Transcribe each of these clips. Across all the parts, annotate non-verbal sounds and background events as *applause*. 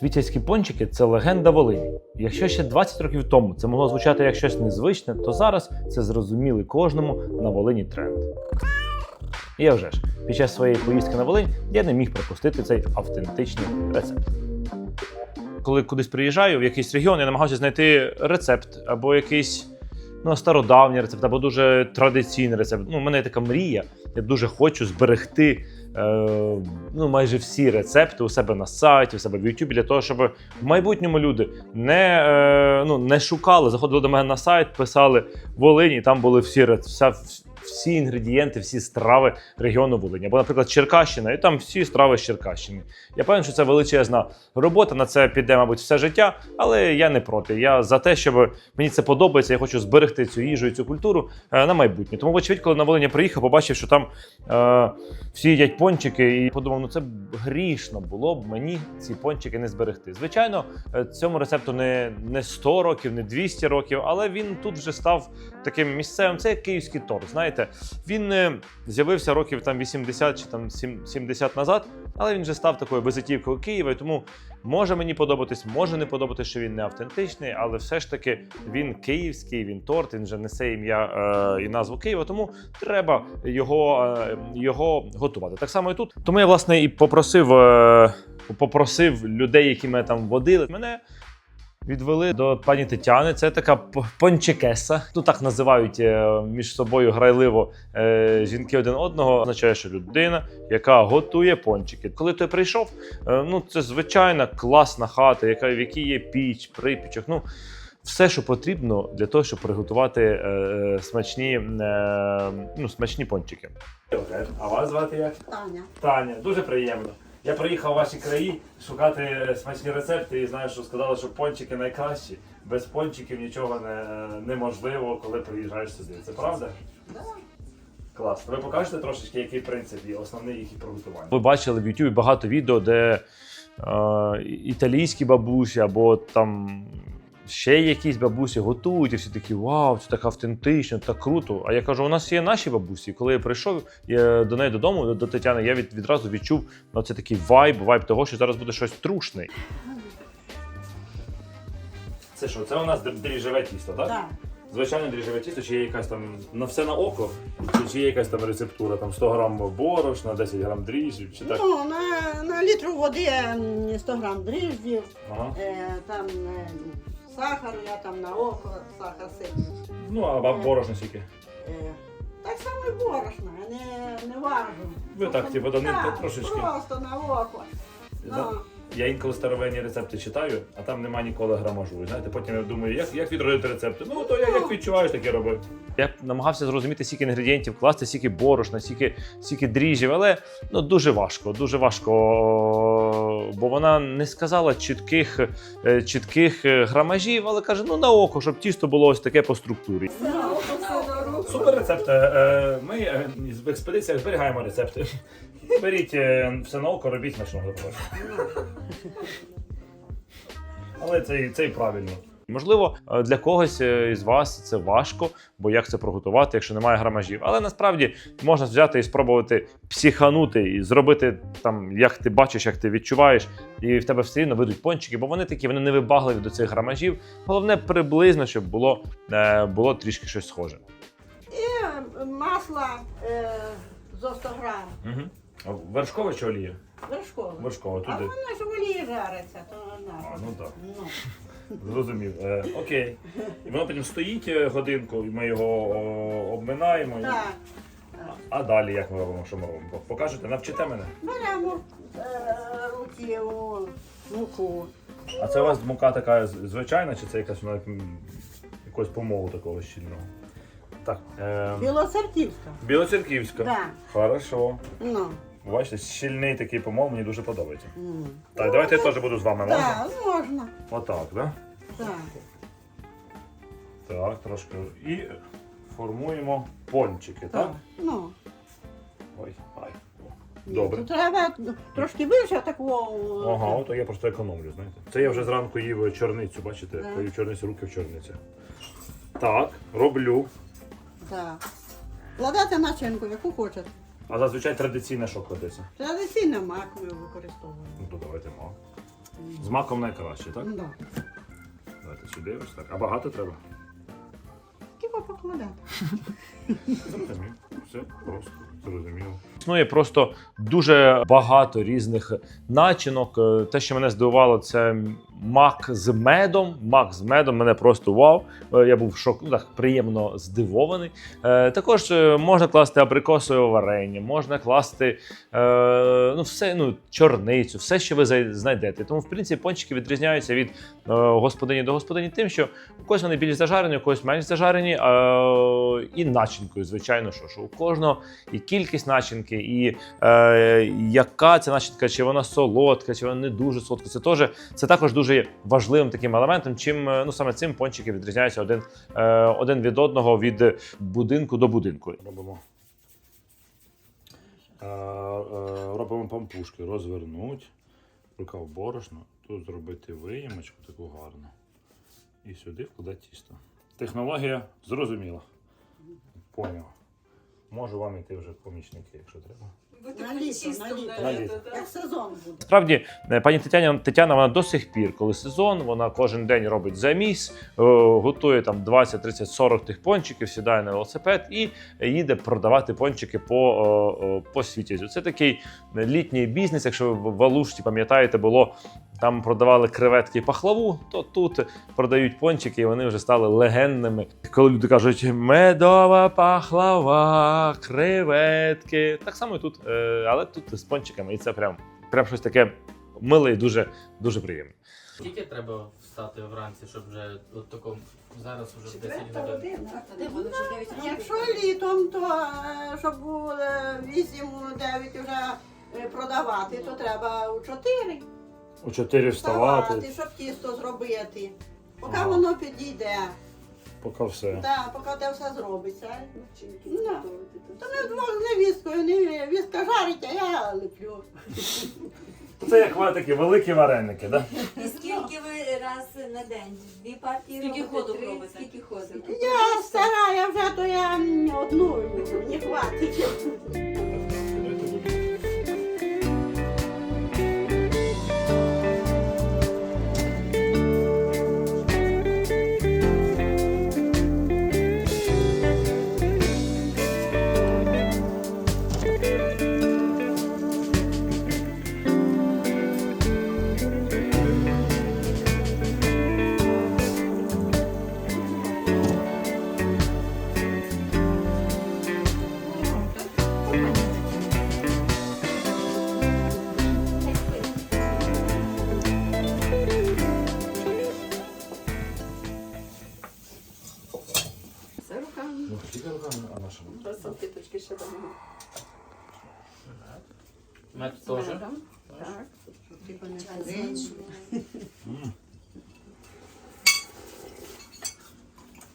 Твітязькі пончики це легенда Волині. Якщо ще 20 років тому це могло звучати як щось незвичне, то зараз це зрозумілий кожному на Волині тренд. І вже ж, під час своєї поїздки на Волинь я не міг пропустити цей автентичний рецепт. Коли кудись приїжджаю в якийсь регіон, я намагаюся знайти рецепт або якийсь ну, стародавній рецепт, або дуже традиційний рецепт. Ну, у мене є така мрія. Я дуже хочу зберегти ну, майже всі рецепти у себе на сайті, у себе в YouTube, для того, щоб в майбутньому люди не, е, ну, не шукали, заходили до мене на сайт, писали Волині, і там були всі рец- вся, всі інгредієнти, всі страви регіону Волині. Або, наприклад, Черкащина, і там всі страви з Черкащини. Я певен, що це величезна робота. На це піде, мабуть, все життя, але я не проти. Я за те, щоб мені це подобається. Я хочу зберегти цю їжу і цю культуру е, на майбутнє. Тому, вочевидь, коли на Волині приїхав, побачив, що там е, всі їдять пончики, і подумав, ну це грішно було б мені ці пончики не зберегти. Звичайно, е, цьому рецепту не, не 100 років, не 200 років, але він тут вже став таким місцевим. Це як київський торт. Знаєте, він е, з'явився років там 80 чи там сім- 70 назад, але він вже став такою визитівкою Києва. І тому може мені подобатись, може не подобатись, що він не автентичний, але все ж таки він київський, він торт, він вже несе ім'я е, і назву Києва. Тому треба його, е, його готувати. Так само і тут. Тому я власне і попросив, е, попросив людей, які мене там водили, мене. Відвели до пані Тетяни. Це така пончикеса. Ну так називають е, між собою грайливо е, жінки один одного. Означає, що людина, яка готує пончики. Коли той прийшов, е, ну це звичайна класна хата, яка в якій є піч, припічок. Ну все, що потрібно для того, щоб приготувати смачні, е, ну, смачні пончики. А вас звати як? Таня. Таня, дуже приємно. Я приїхав в ваші краї шукати смачні рецепти і знаю, що сказали, що пончики найкращі. Без пончиків нічого не, неможливо, коли приїжджаєш сюди. Це правда? Клас. Ви покажете трошечки, який принцип і основний їх приготування. Ви бачили в Ютубі багато відео, де е, італійські бабусі або там ще якісь бабусі готують, і всі такі вау, це так автентично, так круто. А я кажу, у нас є наші бабусі. І Коли я прийшов я до неї додому, до, до Тетяни, я від, відразу відчув ну, це такий вайб, вайб того, що зараз буде щось трушне. Це що, це у нас дріжджеве тісто, так? Так. Звичайно, дріжджеве тісто, чи є якась там на все на око, чи, чи є якась там рецептура, там 100 грам борошна, 10 грам дріжджів, чи так? Ну, на, на літру води м, 100 грам дріжджів, Ага. е, там е, сахар, я там на око сахар сипну. Ну, а ба- борошно скільки? Е, так само і борошна, я не, не важу. Ви так, типу, да, не- Так, трошечки. Просто на око. Ну, Я інколи старовинні рецепти читаю, а там нема ніколи грамажу. І Знаєте, потім я думаю, як, як відродити рецепти? Ну, то я як відчуваєш, так і роби. Я намагався зрозуміти, скільки інгредієнтів класти, скільки борошна, скільки, скільки дріжджів, але ну, дуже важко, дуже важко, бо вона не сказала чітких, е, чітких е, грамажів, але каже, ну на око, щоб тісто було ось таке по структурі. Супер рецепт. Е, Ми в експедиціях зберігаємо рецепти. Беріть все на око, робіть на що. Але це, це і правильно. Можливо, е, для когось е, із вас це важко, бо як це приготувати, якщо немає грамажів. Але насправді можна взяти і спробувати психанути і зробити там, як ти бачиш, як ти відчуваєш, і в тебе все рівно вийдуть пончики, бо вони такі, вони не вибагливі до цих грамажів. Головне приблизно, щоб було, е, було трішки щось схоже. І масло е, зо 100 грам Угу. Вершкове чи олія? вершкове. Вершкове, А туди. воно ж в олії жариться, то наша. А, ну так. Ну. Зрозумів. Е, окей. *laughs* І воно потім стоїть е, годинку, і ми його о, обминаємо. і- Так. А далі як ми робимо, що ми робимо? Покажете, навчите мене. Беремо е, руки у муку. А це у вас мука така з- звичайна, чи це якась вона м, якогось помолу такого щільного? Так. Е, Білоцерківська. Білоцерківська. Так. Хорошо. Ну. Бачите, щільний такий помол мені дуже подобається. м. Так, давайте я теж буду з вами, можна? Так, можна. Отак, так? Да? Так. Так, трошки. І формуємо пончики, так? Так. Ну. Ой, ай. Ні, Добре. Тут треба трошки більше такого. Ага, ото я просто економлю, знаєте. Це я вже зранку їв чорницю, бачите? Так. Поїв чорницю, руки в чорниці. Так, роблю. Так. Кладете начинку, яку хочете. А зазвичай традиційне що кладеться? Традиційно мак ми використовуємо. Ну то давайте мак. З маком найкраще, так? Да. Давайте сюди ось так. А багато треба? Тільки покладати. Зрозумів. Все просто зрозуміло. Існує просто дуже багато різних начинок. Е, Те, що мене здивувало, це мак з медом. Мак з медом мене просто вау. Е, Я був шок, ну так приємно здивований. Е, Також можна класти абрикосове варення, можна класти ну, все, ну, чорницю, все, що ви знайдете. Тому, в принципі, пончики відрізняються від господині до господині тим, що у когось вони більш зажарені, у когось менш зажарені, і начинкою, звичайно, що, що у кожного кількість начинки, і е, яка ця начинка, чи вона солодка, чи вона не дуже солодка. Це теж це також дуже важливим таким елементом, чим е, ну саме цим пончики відрізняються один, е, один від одного від будинку до будинку. Робимо. Е, робимо пампушки, розвернуть, рука в борошно, тут зробити виємочку таку гарну. І сюди вкладати тісто. Технологія зрозуміла. Поняв. Можу вам іти вже в помічники, якщо треба. На літо, на літо. На літо. Як сезон буде. Насправді, е, пані Тетяна, Тетяна, вона до сих пір, коли сезон, вона кожен день робить заміс, е, готує там 20, 30, 40 тих пончиків, сідає на велосипед і їде продавати пончики по, е, по світі. Це такий літній бізнес. Якщо ви в Алушті пам'ятаєте, було там продавали креветки і пахлаву, то тут продають пончики, і вони вже стали легендними. Коли люди кажуть медова пахлава, креветки. Так само і тут, е, але тут з пончиками, і це прям, прям щось таке миле і дуже, дуже приємне. Скільки треба встати вранці, щоб вже от такому зараз вже 10 Четверта годин. година. Та де вони вже 9? Якщо літом, то е, щоб було 8-9 вже е, продавати, то треба у 4 У 4 вставати, щоб тісто зробити. Поки Ага. воно підійде, поки все. так, поки те все зробиться. Вчинки Ну. готувати, то То ми вдвох з невісткою, не вістка жарить, а я леплю. *laughs* Це як такі великі вареники, так? І скільки ви раз на день? Дві партії Скільки робите? ходу Три? робите? Скільки ходить? Я стара, я вже то я м, одну не хватить.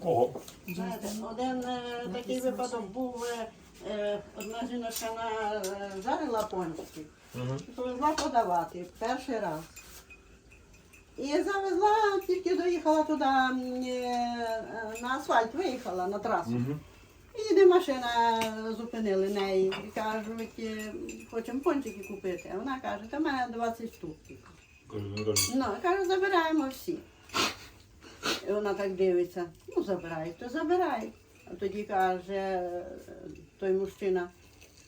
Ого. Знаєте, один е, такий випадок був, е, е, одна жіночка на, е, жарила пончики, і повезла подавати перший раз. І завезла, тільки доїхала туди м, е, на асфальт, виїхала на трасу. І Їде машина, зупинили неї і кажуть, е, хочемо пончики купити. А вона каже, та в мене 20 штук. тільки». Ну, каже, забираємо всі. І вона так дивиться, ну забирають, то забирають. А тоді каже той мужчина,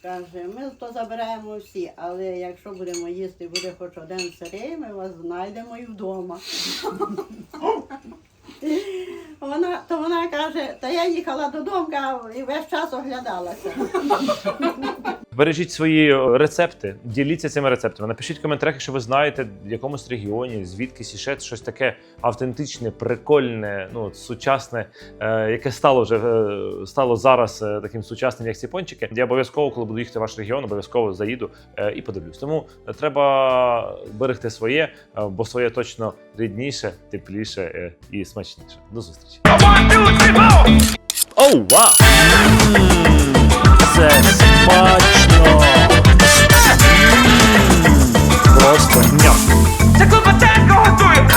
каже, ми то забираємо всі, але якщо будемо їсти, буде хоч один сирий, ми вас знайдемо і вдома. Вона, то вона каже, та я їхала додому і весь час оглядалася. Бережіть свої е, рецепти, діліться цими рецептами. Напишіть в коментарях, якщо ви знаєте в якомусь регіоні, звідкись іще щось таке автентичне, прикольне, ну сучасне, е, яке стало вже е, стало зараз е, таким сучасним, як ці пончики. Я обов'язково, коли буду їхати в ваш регіон, обов'язково заїду е, і подивлюсь. Тому е, треба берегти своє, е, бо своє точно рідніше, тепліше е, і смачніше. До зустрічі. Ова! Це смачно! Просто ням! Це Клопотенко готує!